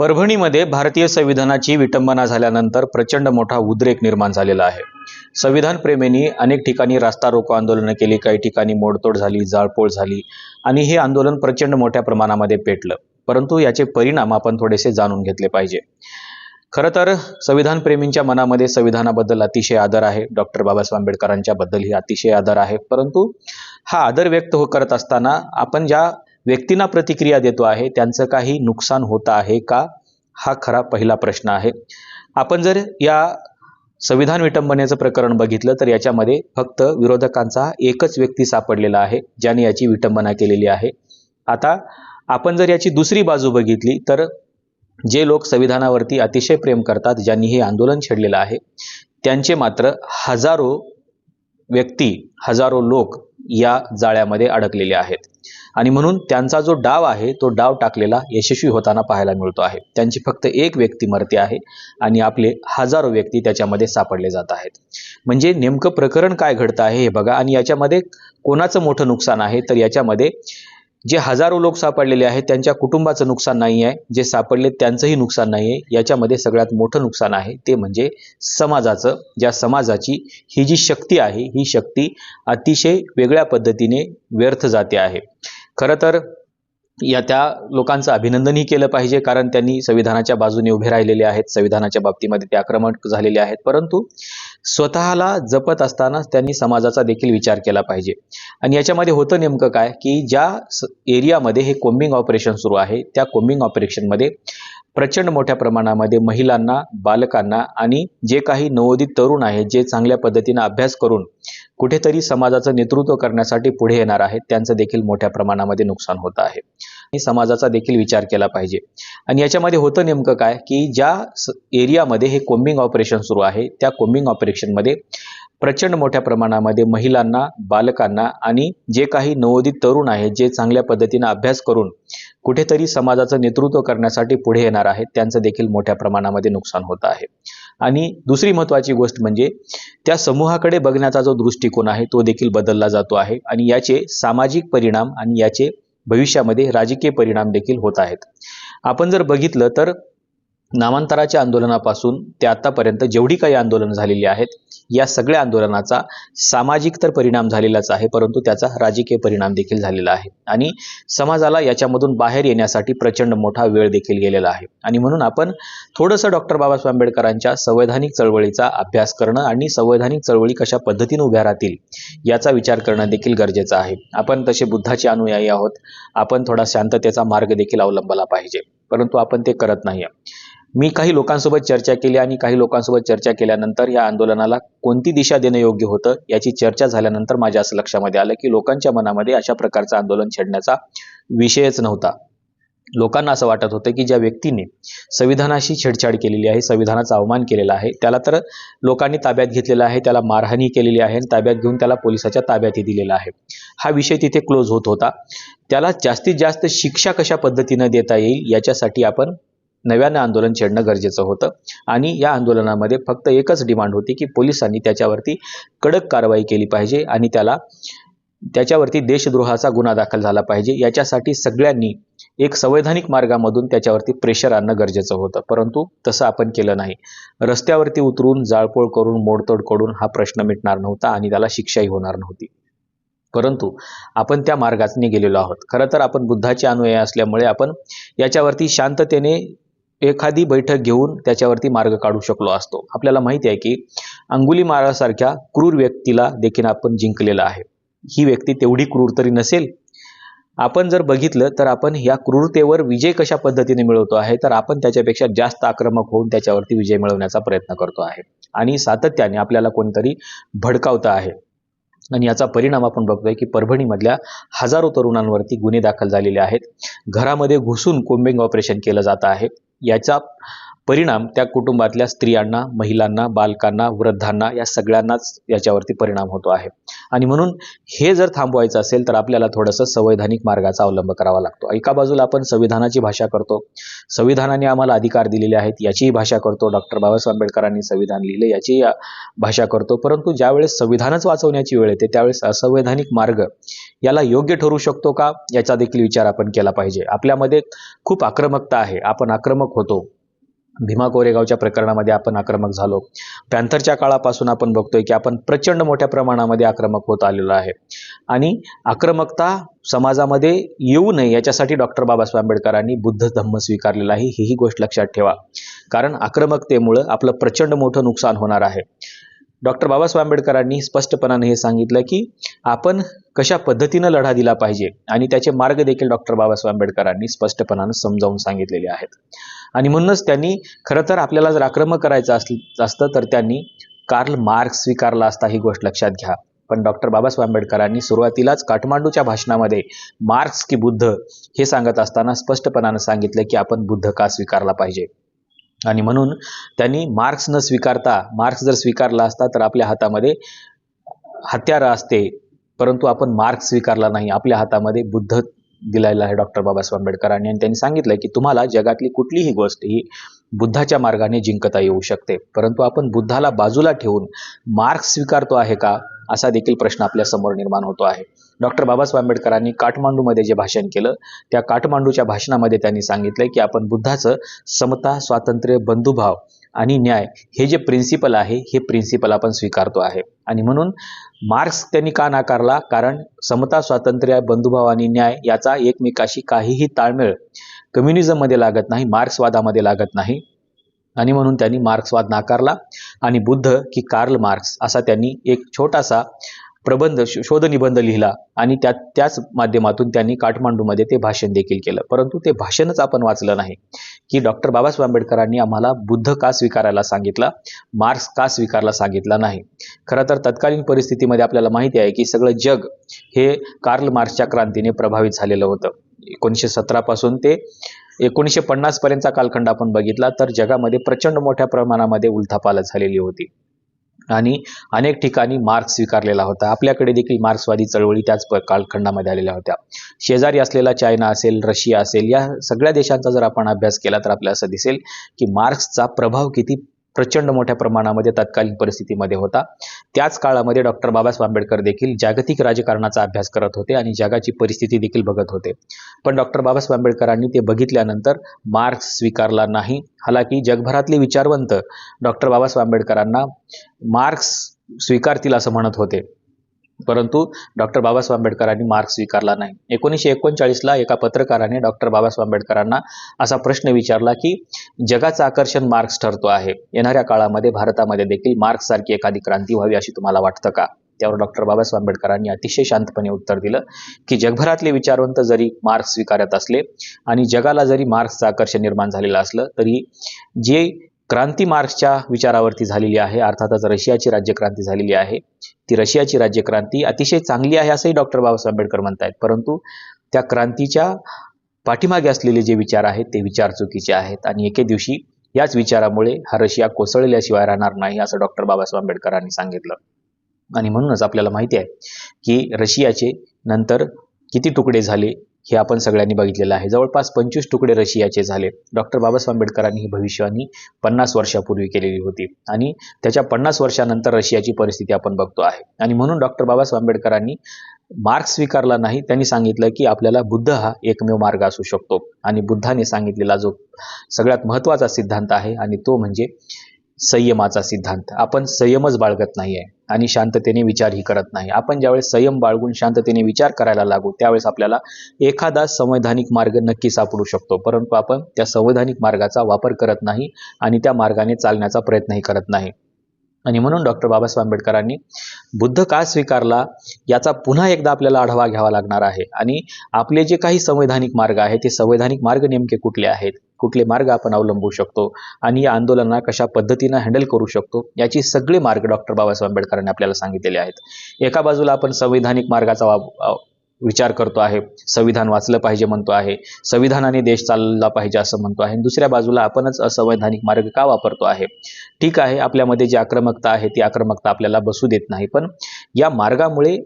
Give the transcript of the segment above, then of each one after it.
परभणीमध्ये भारतीय संविधानाची विटंबना झाल्यानंतर प्रचंड मोठा उद्रेक निर्माण झालेला आहे. संविधान प्रेमींनी अनेक ठिकाणी रास्ता रोको आंदोलनं केली काही ठिकाणी मोडतोड झाली जाळपोळ झाली आणि हे आंदोलन प्रचंड मोठ्या प्रमाणामध्ये पेटलं. परंतु याचे परिणाम आपण थोडेसे जाणून घेतले पाहिजे. खरं तर संविधान प्रेमींच्या मनामध्ये संविधानाबद्दल अतिशय आदर आहे. डॉक्टर बाबासाहेब आंबेडकरांच्या बद्दलही अतिशय आदर आहे. परंतु हा आदर व्यक्त हो करत असताना आपण ज्या व्यक्तींना प्रतिक्रिया देतो आहे त्यांचं काही नुकसान होतं आहे का? हा खरा पहिला प्रश्न आहे. आपण जर या संविधान विटंबनेचं प्रकरण बघितलं तर याच्यामध्ये फक्त विरोधकांचा एकच व्यक्ती सापडलेला आहे ज्याने याची विटंबना केलेली आहे. आता आपण जर याची दुसरी बाजू बघितली तर जे लोक संविधानावरती अतिशय प्रेम करतात ज्यांनी हे आंदोलन छेडलेलं आहे त्यांचे मात्र हजारो व्यक्ती हजारो लोक या जाळ्यामध्ये अडकलेले आहेत. आणि म्हणून त्यांचा जो डाव आहे तो डाव टाकलेला यशस्वी होताना पाहायला मिळतो आहे. त्यांची फक्त एक व्यक्ती मरते आहे आणि आपले हजारो व्यक्ती त्याच्यामध्ये सापडले जात आहेत. म्हणजे नेमकं प्रकरण काय घडतं आहे हे बघा. आणि याच्यामध्ये कोणाचं मोठं नुकसान आहे? तर याच्यामध्ये जे हजारो लोक सापडलेले आहेत त्यांच्या कुटुंबाचं नुकसान नाही आहे जे सापडले त्यांचंही नुकसान नाही आहे याच्यामध्ये सगळ्यात मोठं नुकसान आहे ते म्हणजे समाजाचं. ज्या समाजाची ही जी शक्ती आहे ही शक्ती अतिशय वेगळ्या पद्धतीने व्यर्थ जाते आहे. खरं तर या त्या लोकांचं अभिनंदनही केलं पाहिजे कारण त्यांनी संविधानाच्या बाजूने उभे राहिलेले आहेत संविधानाच्या बाबतीमध्ये ते आक्रमक झालेले आहेत. परंतु स्वतःला जपत असताना त्यांनी समाजाचा देखील विचार केला पाहिजे. आणि याच्यामध्ये होतं नेमकं काय की ज्या स- एरियामध्ये हे कोम्बिंग ऑपरेशन सुरू आहे त्या कोम्बिंग ऑपरेशनमध्ये प्रचंड मोठ्या प्रमाणामध्ये महिलांना बालकांना आणि जे काही नवोदित तरुण आहेत जे चांगल्या पद्धतीनं अभ्यास करून कुठेतरी समाजाचं नेतृत्व करण्यासाठी पुढे येणार आहेत त्यांचं देखील मोठ्या प्रमाणामध्ये नुकसान होत आहे. आणि समाजाचा देखील विचार केला पाहिजे. आणि याच्यामध्ये होतं नेमकं काय की ज्या एरियामध्ये हे कोम्बिंग ऑपरेशन सुरू आहे त्या कोम्बिंग ऑपरेशनमध्ये प्रचंड मोठ्या प्रमाणामध्ये महिलांना बालकांना आणि जे काही नवोदित तरुण आहेत जे चांगल्या पद्धतीनं अभ्यास करून कुठेतरी समाजाचं नेतृत्व करण्यासाठी पुढे येणार आहेत. त्यांचं देखील मोठ्या प्रमाणामध्ये नुकसान होत आहे. आणि दुसरी महत्त्वाची गोष्ट म्हणजे त्या समूहाकडे बघण्याचा जो दृष्टिकोन आहे तो देखील बदलला जातो आहे. आणि याचे सामाजिक परिणाम आणि याचे भविष्यामध्ये राजकीय परिणाम देखील होत आहेत. आपण जर बघितलं तर नामांतराच्या आंदोलनापासून ते आतापर्यंत जेवढी काही आंदोलनं झालेली आहेत या सगळ्या आंदोलनाचा सामाजिक तर परिणाम झालेलाच आहे परंतु त्याचा राजकीय परिणाम देखील झालेला आहे. आणि समाजाला याच्यामधून बाहेर येण्यासाठी प्रचंड मोठा वेळ देखील गेलेला आहे. आणि म्हणून आपण थोडंसं डॉक्टर बाबासाहेब आंबेडकरांच्या संवैधानिक चळवळीचा अभ्यास करणं आणि संवैधानिक चळवळी कशा पद्धतीने उभ्या राहतील याचा विचार करणं देखील गरजेचं आहे. आपण तसे बुद्धाचे अनुयायी आहोत आपण थोडा शांततेचा मार्ग देखील अवलंबला पाहिजे परंतु आपण ते करत नाही मी काही लोकांसोबत चर्चा केली आणि काही लोकांसोबत चर्चा केल्यानंतर या आंदोलनाला कोणती दिशा देणं योग्य होतं याची चर्चा झाल्यानंतर माझ्या असं लक्षामध्ये आलं की लोकांच्या मनामध्ये अशा प्रकारचं आंदोलन छेडण्याचा विषयच नव्हता. लोकांना असं वाटत होतं की ज्या व्यक्तीने संविधानाशी छेडछाड केलेली आहे संविधानाचा अवमान केलेला आहे त्याला तर लोकांनी ताब्यात घेतलेला आहे त्याला मारहाणी केलेली आहे आणि ताब्यात घेऊन त्याला पोलिसाच्या ताब्यातही दिलेला आहे. हा विषय तिथे क्लोज होत होता. त्याला जास्तीत जास्त शिक्षा कशा पद्धतीनं देता येईल याच्यासाठी आपण नव्यानं आंदोलन छेडणं गरजेचं होतं. आणि या आंदोलनामध्ये फक्त एकच डिमांड होती की पोलिसांनी त्याच्यावरती कडक कारवाई केली पाहिजे आणि त्याला त्याच्यावरती देशद्रोहाचा गुन्हा दाखल झाला पाहिजे. याच्यासाठी सगळ्यांनी एक संवैधानिक मार्गामधून त्याच्यावरती प्रेशर आणणं गरजेचं होतं. परंतु तसं आपण केलं नाही. रस्त्यावरती उतरून जाळपोळ करून मोडतोड करून हा प्रश्न मिटणार नव्हता आणि त्याला शिक्षाही होणार नव्हती. परंतु आपण त्या मार्गाने गेलेलो आहोत. खरं तर आपण बुद्धाचे अनुयायी असल्यामुळे आपण याच्यावरती शांततेने एखादी बैठक घेऊन त्याच्यावरती मार्ग काढू शकलो असतो. आपल्याला माहिती आहे की अंगुली मारासारख्या क्रूर व्यक्तीला देखील आपण जिंकलेलं आहे. ही व्यक्ती तेवढी क्रूर तरी नसेल. आपण जर बघितलं तर आपण या क्रूरतेवर विजय कशा पद्धतीने मिळवतो आहे तर आपण त्याच्यापेक्षा जास्त आक्रमक होऊन त्याच्यावरती विजय मिळवण्याचा प्रयत्न करतो आहे. आणि सातत्याने आपल्याला कोणतरी भडकावतं आहे. आणि याचा परिणाम आपण बघतोय की परभणीमधल्या हजारो तरुणांवरती गुन्हे दाखल झालेले आहेत. घरामध्ये घुसून कोम्बिंग ऑपरेशन केलं जात आहे. याचा परिणाम त्या कुटुंबातल्या स्त्रियांना महिलांना बालकांना वृद्धांना या सगळ्यांनाच याच्यावरती परिणाम होतो आहे. आणि म्हणून हे जर थांबवायचं असेल तर आपल्याला थोडंसं संवैधानिक मार्गाचा अवलंब करावा लागतो. एका बाजूला आपण संविधानाची भाषा करतो. संविधानाने आम्हाला अधिकार दिलेले आहेत याचीही भाषा करतो. डॉक्टर बाबासाहेब आंबेडकरांनी संविधान लिहिले याचीही भाषा करतो. परंतु ज्यावेळेस संविधानच वाचवण्याची वेळ येते त्यावेळेस असंवैधानिक मार्ग याला योग्य ठरू शकतो का? याचा देखील विचार आपण केला पाहिजे. आपल्यामध्ये खूप आक्रमकता आहे. आपण आक्रमक होतो. भीमा कोरेगावच्या प्रकरणामध्ये आपण आक्रमक झालो. पॅन्थरच्या काळापासून आपण बघतोय की आपण प्रचंड मोठ्या प्रमाणामध्ये आक्रमक होत आलेलो आहे. आणि आक्रमकता समाजामध्ये येऊ नये याच्यासाठी डॉक्टर बाबासाहेब आंबेडकरांनी बुद्ध धम्म स्वीकारलेला आहे. ही ही गोष्ट लक्षात ठेवा. कारण आक्रमकतेमुळं आपलं प्रचंड मोठं नुकसान होणार आहे. डॉक्टर बाबासाहेब आंबेडकरांनी स्पष्टपणाने हे सांगितलं की आपण कशा पद्धतीनं लढा दिला पाहिजे आणि त्याचे मार्ग देखील डॉक्टर बाबासाहेब आंबेडकरांनी स्पष्टपणानं समजावून सांगितलेले आहेत. आणि म्हणूनच त्यांनी खरं तर आपल्याला जर आक्रमक करायचं असल असतं तर त्यांनी कार्ल मार्क्स स्वीकारला असता ही गोष्ट लक्षात घ्या. पण डॉक्टर बाबासाहेब आंबेडकरांनी सुरुवातीलाच काठमांडूच्या भाषणामध्ये मार्क्स की बुद्ध हे सांगत असताना स्पष्टपणानं सांगितलं की आपण बुद्ध का स्वीकारला पाहिजे? आणि म्हणून त्यांनी मार्क्स न स्वीकारता मार्क्स जर स्वीकारला असता तर आपल्या हातामध्ये हत्यारं असते. परंतु आपण मार्क्स स्वीकारला नाही. आपल्या हातामध्ये बुद्ध दिलेला आहे डॉक्टर बाबासाहेब आंबेडकरांनी आणि त्यांनी सांगितलं की तुम्हाला जगातली कुठलीही गोष्ट ही बुद्धाच्या मार्गाने जिंकता येऊ शकते. परंतु आपण बुद्धाला बाजूला ठेवून मार्क्स स्वीकारतो आहे का? असा देखील प्रश्न आपल्यासमोर निर्माण होतो आहे. डॉक्टर बाबासाहेब आंबेडकरांनी काठमांडूमध्ये जे भाषण केलं त्या काठमांडूच्या भाषणामध्ये त्यांनी सांगितलं की आपण बुद्धाचं समता स्वातंत्र्य बंधुभाव आणि न्याय हे जे प्रिन्सिपल आहे हे प्रिन्सिपल आपण स्वीकारतो आहे. आणि म्हणून मार्क्स त्यांनी का नाकारला? कारण समता स्वातंत्र्य बंधुभाव आणि न्याय याचा एकमेकाशी काहीही ताळमेळ कम्युनिझममध्ये लागत नाही मार्क्सवादामध्ये लागत नाही. आणि म्हणून त्यांनी मार्क्सवाद नाकारला. आणि बुद्ध की कार्ल मार्क्स असा त्यांनी एक छोटासा प्रबंध शो- शोधनिबंध लिहिला. आणि त्या त्याच माध्यमातून त्यांनी काठमांडूमध्ये ते भाषण देखील केलं. परंतु ते भाषणच आपण वाचलं नाही. की डॉक्टर बाबासाहेब आंबेडकरांनी आम्हाला बुद्ध का स्वीकारायला सांगितला? मार्क्स का स्वीकारला सांगितला नाही? खरं तर तत्कालीन परिस्थितीमध्ये आपल्याला माहिती आहे की सगळं जग हे कार्ल मार्क्सच्या क्रांतीने प्रभावित झालेलं होतं. एकोणीसशे सतरापासून ते एकोणीसशे पन्नासपर्यंतचा कालखंड आपण बघितला तर जगामध्ये प्रचंड मोठ्या प्रमाणामध्ये उलथापालथ झालेली होती. आणि अनेक ठिकाणी मार्क्स स्वीकारलेला होता. आपल्याकडे देखील मार्क्सवादी चळवळी त्याच कालखंडामध्ये आलेल्या होत्या. शेजारी असलेला चायना असेल रशिया असेल या सगळ्या देशांचा जर आपण अभ्यास केला तर आपल्याला असं दिसेल की मार्क्सचा प्रभाव किती प्रचंड मोठ्या प्रमाणामध्ये तत्कालीन परिस्थितीमध्ये होता. त्याच काळामध्ये डॉक्टर बाबासाहेब आंबेडकर देखील जागतिक राजकारणाचा अभ्यास करत होते आणि जगाची परिस्थिती देखील बघत होते. पण डॉक्टर बाबासाहेब आंबेडकरांनी ते बघितल्यानंतर मार्क्स स्वीकारला नाही. हालाकी जगभरातले विचारवंत डॉक्टर बाबासाहेब आंबेडकरांना मार्क्स स्वीकारतील असं म्हणत होते. परंतु डॉक्टर बाबासाहेब आंबेडकरांनी मार्क्स स्वीकारला नाही. एकोणीसशे एकोणचाळीसला एका पत्रकाराने डॉक्टर बाबासाहेब आंबेडकरांना असा प्रश्न विचारला की जगाचं आकर्षण मार्क्स ठरतो आहे. येणाऱ्या काळामध्ये भारतामध्ये देखील मार्क्स सारखी एखादी क्रांती व्हावी अशी तुम्हाला वाटतं का? त्यावर डॉक्टर बाबासाहेब आंबेडकरांनी अतिशय शांतपणे उत्तर दिलं की जगभरातले विचारवंत जरी मार्क्स स्वीकारत असले आणि जगाला जरी मार्क्सचं आकर्षण निर्माण झालेलं असलं तरी जे क्रांती मार्क्सच्या विचारावरती झालेली आहे. अर्थातच रशियाची राज्यक्रांती झालेली आहे. ती रशियाची राज्यक्रांती अतिशय चांगली आहे असंही डॉक्टर बाबासाहेब आंबेडकर म्हणतायत. परंतु त्या क्रांतीच्या पाठीमागे असलेले जे विचार आहेत ते विचार चुकीचे आहेत. आणि एके दिवशी याच विचारामुळे हा रशिया कोसळल्याशिवाय राहणार नाही असं डॉक्टर बाबासाहेब आंबेडकरांनी सांगितलं. आणि म्हणूनच आपल्याला माहिती आहे की रशियाचे नंतर किती तुकडे झाले हे आपण सगळ्यांनी बघितलेलं आहे. जवळपास पंचवीस तुकडे रशियाचे झाले. डॉक्टर बाबासाहेब आंबेडकरांनी ही भविष्यवाणी पन्नास वर्षापूर्वी केलेली होती. आणि त्याच्या पन्नास वर्षानंतर रशियाची परिस्थिती आपण बघतो आहे. आणि म्हणून डॉक्टर बाबासाहेब आंबेडकरांनी मार्क्स स्वीकारला नाही त्यांनी सांगितलं की आपल्याला बुद्ध हा एकमेव मार्ग असू शकतो. आणि बुद्धाने सांगितलेला जो सगळ्यात महत्त्वाचा सिद्धांत आहे आणि तो म्हणजे संयमाचा सिद्धांत. आपण संयमच बाळगत नाही आहे आणि शांततेने विचारही करत नाही. आपण ज्यावेळेस संयम बाळगून शांततेने विचार करायला लागू त्यावेळेस आपल्याला एखादा संवैधानिक मार्ग नक्की सापडू शकतो. परंतु आपण त्या संवैधानिक मार्गाचा वापर करत नाही आणि त्या मार्गाने चालण्याचा प्रयत्नही करत नाही. आणि म्हणून डॉक्टर बाबासाहेब आंबेडकरांनी बुद्ध का स्वीकारला याचा पुन्हा एकदा आपल्याला आढावा घ्यावा लागणार आहे. आणि आपले जे काही संवैधानिक मार्ग आहेत ते संवैधानिक मार्ग नेमके कुठले आहेत? कुठले मार्ग आपण अवलंबू शकतो आणि या आंदोलनाला कशा पद्धतीनं हँडल करू शकतो याची सगळे मार्ग डॉक्टर बाबासाहेब आंबेडकरांनी आपल्याला सांगितलेले आहेत. एका बाजूला आपण संवैधानिक मार्गाचा वा- विचार करतो आहे संविधान वाचलं पाहिजे म्हणतो आहे संविधानाने देश चालला पाहिजे असं म्हणतो आहे दुसऱ्या बाजूला आपणच असंवैधानिक मार्ग का वापरतो आहे? ठीक आहे आपल्यामध्ये जी आक्रमकता आहे ती आक्रमकता आपल्याला बसू देत नाही पण या मार्गामुळे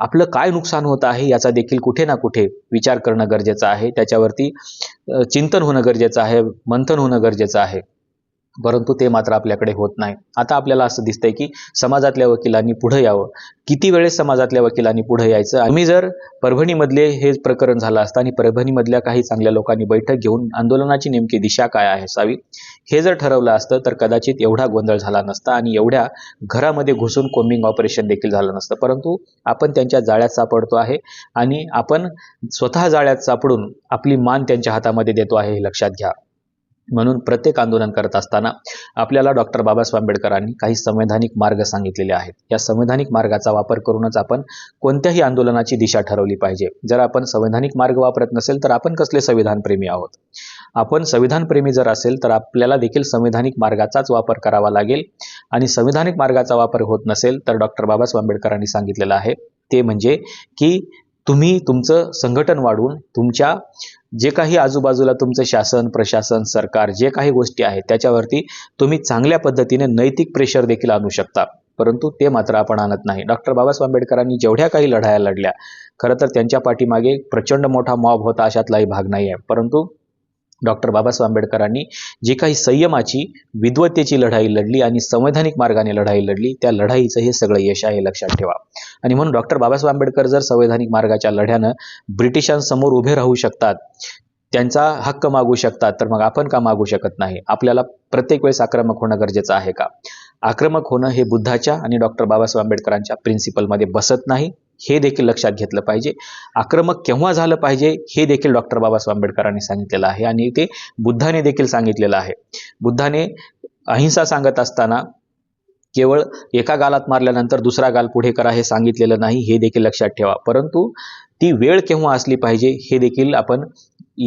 आपलं काय नुकसान होत आहे याचा देखील कुठे ना कुठे विचार करणं गरजेचं आहे. त्याच्यावरती चिंतन होणं गरजेचं आहे मंथन होणं गरजेचं आहे. परंतु ते मात्र आपल्याकडे होत नाही. आता आपल्याला असं दिसतंय की समाजातल्या वकिलांनी पुढे यावं. किती वेळेस समाजातल्या वकिलांनी पुढे यायचं? आम्ही जर परभणीमधले हे प्रकरण झालं असतं आणि परभणीमधल्या काही चांगल्या लोकांनी बैठक घेऊन आंदोलनाची नेमकी दिशा काय आहे असावी? हे जर ठरवलं असतं तर कदाचित एवढा गोंधळ झाला नसता आणि एवढ्या घरामध्ये घुसून कोम्बिंग ऑपरेशन देखील झालं नसतं. परंतु आपण त्यांच्या जाळ्यात सापडतो आहे आणि आपण स्वतः जाळ्यात सापडून आपली मान त्यांच्या हातामध्ये देतो आहे हे लक्षात घ्या. म्हणून प्रत्येक आंदोलन करत असताना आपल्याला डॉक्टर बाबासाहेब आंबेडकरांनी काही संवैधानिक मार्ग सांगितलेले आहेत. या संवैधानिक मार्गाचा वापर करूनच आपण कोणत्याही आंदोलनाची दिशा ठरवली पाहिजे. जर आपण संवैधानिक मार्ग वापरत नसेल तर आपण कसले संविधानप्रेमी आहोत? आपण संविधानप्रेमी जर असेल तर आपल्याला देखील संवैधानिक मार्गाचाच वापर करावा लागेल. आणि संविधानिक मार्गाचा वापर होत नसेल तर डॉक्टर बाबासाहेब आंबेडकरांनी सांगितलेलं आहे ते म्हणजे की तुम्ही तुमचं संघटन वाढवून तुमच्या जे काही आजूबाजूला तुमचं शासन प्रशासन सरकार जे काही गोष्टी आहेत त्याच्यावरती तुम्ही चांगल्या पद्धतीने नैतिक प्रेशर देखील आणू शकता. परंतु ते मात्र आपण आणत नाही. डॉक्टर बाबासाहेब आंबेडकरांनी जेवढ्या काही लढाया लढल्या खरं तर त्यांच्या पाठीमागे प्रचंड मोठा मॉब होता अशातलाही भाग नाही आहे परंतु डॉक्टर बाबासाहेब आंबेडकरांनी जी काही संयमाची विद्वत्तेची लढाई लढली आणि संवैधानिक मार्गाने लढाई लढली त्या लढाईचं हे सगळं यश आहे लक्षात ठेवा. आणि म्हणून डॉक्टर बाबासाहेब आंबेडकर जर संवैधानिक मार्गाच्या लढ्यानं ब्रिटिशांसमोर उभे राहू शकतात त्यांचा हक्क मागू शकतात तर मग आपण का मागू शकत नाही? आपल्याला प्रत्येक वेळेस आक्रमक होणं गरजेचं आहे का? आक्रमक होणं हे बुद्धाच्या आणि डॉक्टर बाबासाहेब आंबेडकरांच्या प्रिन्सिपलमध्ये बसत नाही. हे देखील लक्षात घेतलं पाहिजे. आक्रमक केव्हा झालं पाहिजे हे देखील डॉक्टर बाबासाहेब आंबेडकरांनी सांगितलेलं आहे आणि ते बुद्धाने देखील सांगितलेलं आहे. बुद्धाने अहिंसा सांगत असताना केवळ एका गालात मारल्यानंतर दुसरा गाल पुढे करा हे सांगितलेलं नाही हे देखील लक्षात ठेवा. परंतु ती वेळ केव्हा असली पाहिजे हे देखील आपण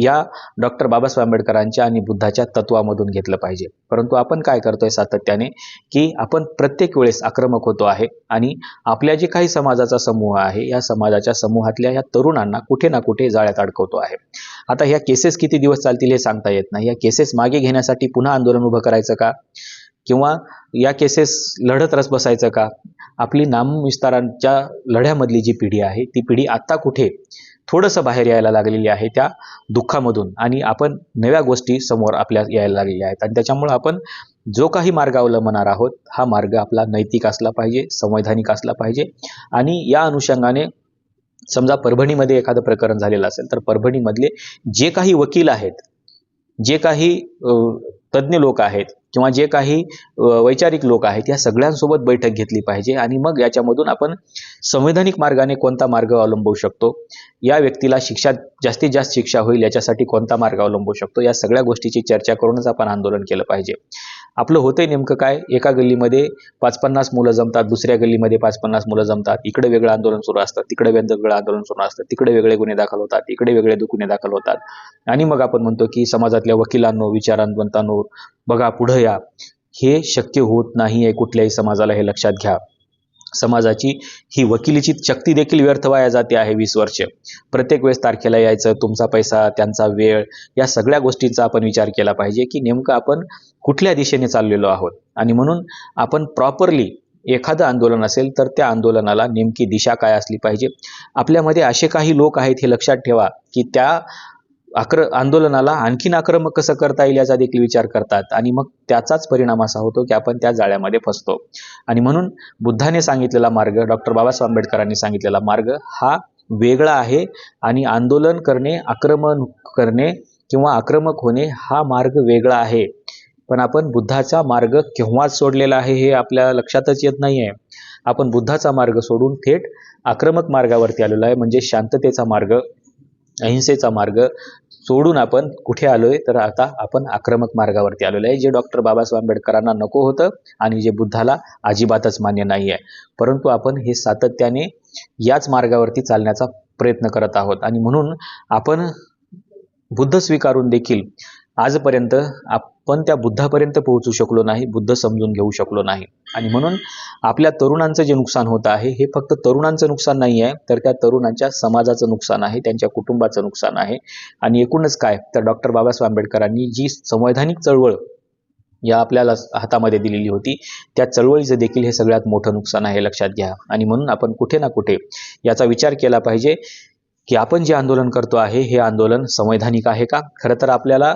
या डॉक्टर बाबासाहेब आंबेडकरांच्या आणि बुद्धाच्या तत्वामधून घेतलं पाहिजे. परंतु आपण काय करतोय सातत्याने? की आपण प्रत्येक वेळेस आक्रमक होतो आहे आणि आपल्या जे काही समाजाचा समूह आहे या समाजाच्या समूहातल्या या तरुणांना कुठे ना कुठे जाळ्यात अडकवतो आहे. आता ह्या केसेस किती दिवस चालतील हे सांगता येत नाही. या केसेस मागे घेण्यासाठी पुन्हा आंदोलन उभं करायचं का? किंवा या केसेस लढत रस बसायचं का? आपली नामविस्तारांच्या लढ्यामधली जी पिढी आहे ती पिढी आत्ता कुठे थोडंसं बाहेर यायला लागलेली आहे त्या दुःखामधून. आणि आपण नव्या गोष्टी समोर आपल्या यायला लागलेल्या आहेत. आणि त्याच्यामुळं आपण जो काही मार्ग अवलंबणार आहोत हा मार्ग आपला नैतिक असला पाहिजे संवैधानिक असला पाहिजे. आणि या अनुषंगाने समजा परभणीमध्ये एखादं प्रकरण झालेलं असेल तर परभणीमधले जे काही वकील आहेत जे काही तज्ज्ञ लोक आहेत किंवा जे काही वैचारिक लोक आहेत या सगळ्यांसोबत बैठक घेतली पाहिजे आणि मग याच्यामधून आपण संवैधानिक मार्गाने कोणता मार्ग अवलंबू शकतो? या व्यक्तीला शिक्षा जास्तीत जास्त शिक्षा होईल याच्यासाठी कोणता मार्ग अवलंबू शकतो? या सगळ्या गोष्टीची चर्चा करूनच आपण आंदोलन केलं पाहिजे. आपलं होतंय नेमकं काय? एका गल्लीमध्ये पाच पन्नास मुलं जमतात दुसऱ्या गल्लीमध्ये पाच पन्नास मुलं जमतात. इकडे वेगळं आंदोलन सुरू असतं तिकडे वेगळं आंदोलन सुरू असतं तिकडे वेगळे गुन्हे दाखल होतात इकडे वेगळे गुन्हे दाखल होतात. आणि मग आपण म्हणतो की समाजातल्या वकिलांनो विचारांवंतांनो बघा पुढं या. हे शक्य होत नाही आहे कुठल्याही समाजाला हे लक्षात घ्या. समाजाची ही वकिलीची शक्ती देखील व्यर्थ वाया जाते आहे वीस वर्ष. प्रत्येक वेळेस तारखेला यायचं तुमचा पैसा त्यांचा वेळ या सगळ्या गोष्टींचा आपण विचार केला पाहिजे की नेमकं आपण कुठल्या दिशेने चाललेलो आहोत? आणि म्हणून आपण प्रॉपरली एखादं आंदोलन असेल तर त्या आंदोलनाला नेमकी दिशा काय असली पाहिजे? आपल्यामध्ये असे काही लोक आहेत हे लक्षात ठेवा की त्या आक्र आंदोलनाला आणखीन आक्रमक कसं करता येईल याचा देखील विचार करतात. आणि मग त्याचाच परिणाम असा होतो की आपण त्या जाळ्यामध्ये फसतो. आणि म्हणून बुद्धाने सांगितलेला मार्ग डॉक्टर बाबासाहेब आंबेडकरांनी सांगितलेला मार्ग हा वेगळा आहे आणि आंदोलन करणे आक्रमण करणे किंवा आक्रमक होणे हा मार्ग वेगळा आहे. पण आपण बुद्धाचा मार्ग केव्हाच सोडलेला आहे हे आपल्या लक्षातच येत नाही आहे आपण बुद्धाचा मार्ग सोडून थेट आक्रमक मार्गावरती आलेलो आहे म्हणजे शांततेचा मार्ग. अहिंसेचा मार्ग सोडून आपण कुठे आलोय तर आता आपण आक्रमक मार्गावरती आलेलो आहे. जे डॉक्टर बाबासाहेब आंबेडकरांना नको होतं आणि जे बुद्धाला अजिबातच मान्य नाही आहे. परंतु आपण हे सातत्याने याच मार्गावरती चालण्याचा प्रयत्न करत आहोत. आणि म्हणून आपण बुद्ध स्वीकारून देखील आजपर्यंत आप पण त्या बुद्धापर्यंत पोहोचू शकलो नाही बुद्ध समजून घेऊ शकलो नाही. आणि म्हणून आपल्या तरुणांचं जे नुकसान होतं आहे हे फक्त तरुणांचं नुकसान नाही आहे तर त्या तरुणांच्या समाजाचं नुकसान आहे त्यांच्या कुटुंबाचं नुकसान आहे. आणि एकूणच काय? तर डॉक्टर बाबासाहेब आंबेडकरांनी जी संवैधानिक चळवळ या आपल्याला हातामध्ये दिलेली होती त्या चळवळीचं देखील हे सगळ्यात मोठं नुकसान आहे लक्षात घ्या. आणि म्हणून आपण कुठे ना कुठे याचा विचार केला पाहिजे की आपण जे आंदोलन करतो आहे हे आंदोलन संवैधानिक आहे का? खरं तर आपल्याला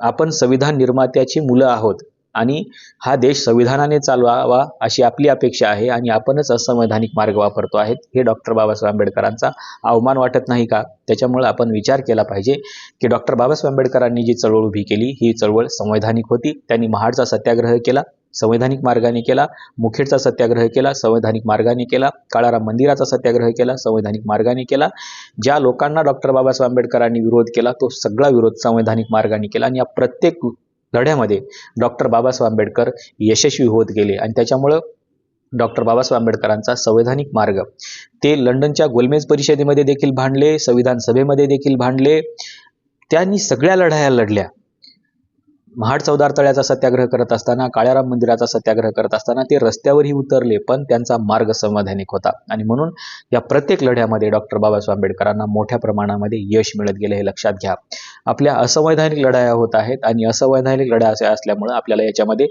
आपण संविधान निर्मात्याची मुलं आहोत आणि हा देश संविधानाने चालवावा अशी आपली अपेक्षा आहे आणि आपणच असंवैधानिक मार्ग वापरतो आहेत हे डॉक्टर बाबासाहेब आंबेडकरांचा अवमान वाटत नाही का? त्याच्यामुळे आपण विचार केला पाहिजे की डॉक्टर बाबासाहेब आंबेडकरांनी जी चळवळ उभी केली ही चळवळ संवैधानिक होती त्यांनी महाडचा सत्याग्रह केला संवैधानिक मार्गाने केला मुखेडचा सत्याग्रह केला संवैधानिक मार्गाने केला काळाराम मंदिराचा सत्याग्रह केला संवैधानिक मार्गाने केला. ज्या लोकांना डॉक्टर बाबासाहेब आंबेडकरांनी विरोध केला तो सगळा विरोध संवैधानिक मार्गाने केला. आणि या प्रत्येक लढ्यामध्ये डॉक्टर बाबासाहेब आंबेडकर यशस्वी होत गेले. आणि त्याच्यामुळं डॉक्टर बाबासाहेब आंबेडकरांचा संवैधानिक मार्ग. ते लंडनच्या गोलमेज परिषदेमध्ये देखील भांडले संविधान सभेमध्ये देखील भांडले. त्यांनी सगळ्या लढाया लढल्या. महाड चौदार तळ्याचा सत्याग्रह करत असताना काळ्याराम मंदिराचा सत्याग्रह करत असताना ते रस्त्यावरही उतरले पण त्यांचा मार्ग संवैधानिक होता. आणि म्हणून या प्रत्येक लढ्यामध्ये डॉक्टर बाबासाहेब आंबेडकरांना मोठ्या प्रमाणामध्ये यश मिळत गेले हे लक्षात घ्या. आपल्या असंवैधानिक लढाया होत आहेत आणि असंवैधानिक लढ्या असे असल्यामुळं आपल्याला याच्यामध्ये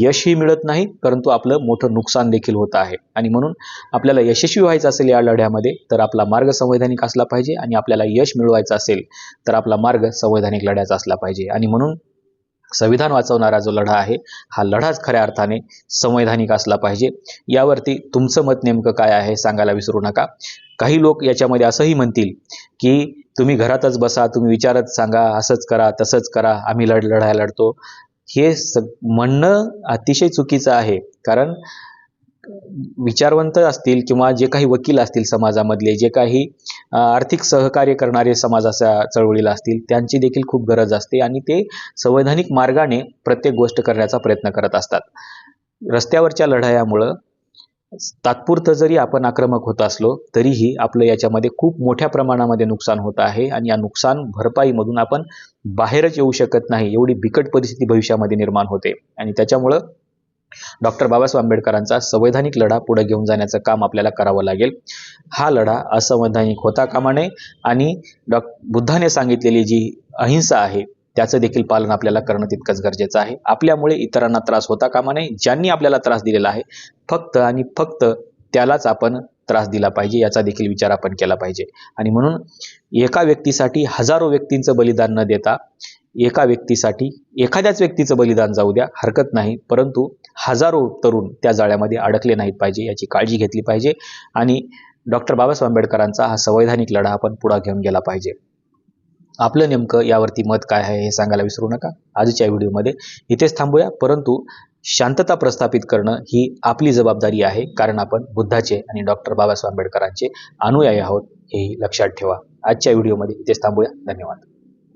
यशही मिळत नाही परंतु आपलं मोठं नुकसान देखील होत आहे. आणि म्हणून आपल्याला यशस्वी व्हायचं असेल या लढ्यामध्ये तर आपला मार्ग संवैधानिक असला पाहिजे आणि आपल्याला यश मिळवायचं असेल तर आपला मार्ग संवैधानिक लढ्याचा असला पाहिजे. आणि म्हणून संविधान वाचवणारा जो लढा आहे हा लढाच खऱ्या अर्थाने संवैधानिक असला पाहिजे. यावरती तुमचं मत नेमकं काय आहे सांगायला विसरू नका. काही लोक याच्यामध्ये असंही म्हणतील की तुम्ही घरातच बसा तुम्ही विचारत सांगा असंच करा तसंच करा आम्ही लढ लढाया लढतो. हे स म्हणणं अतिशय चुकीचं आहे. कारण विचारवंत असतील किंवा जे काही वकील असतील समाजामधले जे काही आर्थिक सहकार्य करणारे समाजाच्या चळवळीला असतील त्यांची देखील खूप गरज असते आणि ते संवैधानिक मार्गाने प्रत्येक गोष्ट करण्याचा प्रयत्न करत असतात. रस्त्यावरच्या लढायामुळं तात्पुरतं जरी आपण आक्रमक होत असलो तरीही आपलं याच्यामध्ये खूप मोठ्या प्रमाणामध्ये नुकसान होत आहे आणि या नुकसान भरपाईमधून आपण बाहेरच येऊ शकत नाही एवढी बिकट परिस्थिती भविष्यामध्ये निर्माण होते. आणि त्याच्यामुळं डॉक्टर बाबासाहेब आंबेडकरांचा संवैधानिक लढा पुढे घेऊन जाण्याचं काम आपल्याला करावं लागेल. हा लढा असंवैधानिक होता कामा नये आणि डॉ बुद्धाने सांगितलेली जी अहिंसा आहे त्याचं देखील पालन आपल्याला करणं तितकंच गरजेचं आहे. आपल्यामुळे इतरांना त्रास होता कामा नये ज्यांनी आपल्याला त्रास दिलेला आहे फक्त आणि फक्त त्यालाच आपण त्रास दिला पाहिजे याचा देखील विचार आपण केला पाहिजे. आणि म्हणून एका व्यक्तीसाठी हजारो व्यक्तींचं बलिदान न देता एका व्यक्तीसाठी एखाद्याच व्यक्तीचं बलिदान जाऊ द्या हरकत नाही परंतु हजारो तरुण त्या जाळ्यामध्ये अडकले नाहीत पाहिजे याची काळजी घेतली पाहिजे. आणि डॉक्टर बाबासाहेब आंबेडकरांचा हा संवैधानिक लढा आपण पुढा घेऊन गेला पाहिजे. आपलं नेमकं यावरती मत काय आहे हे सांगायला विसरू नका. आजच्या व्हिडिओमध्ये इथेच थांबूया. परंतु शांतता प्रस्थापित करणं ही आपली जबाबदारी आहे. कारण आपण बुद्धाचे आणि डॉक्टर बाबासाहेब आंबेडकरांचे अनुयायी आहोत हेही लक्षात ठेवा. आजच्या व्हिडिओमध्ये इथेच थांबूया. धन्यवाद.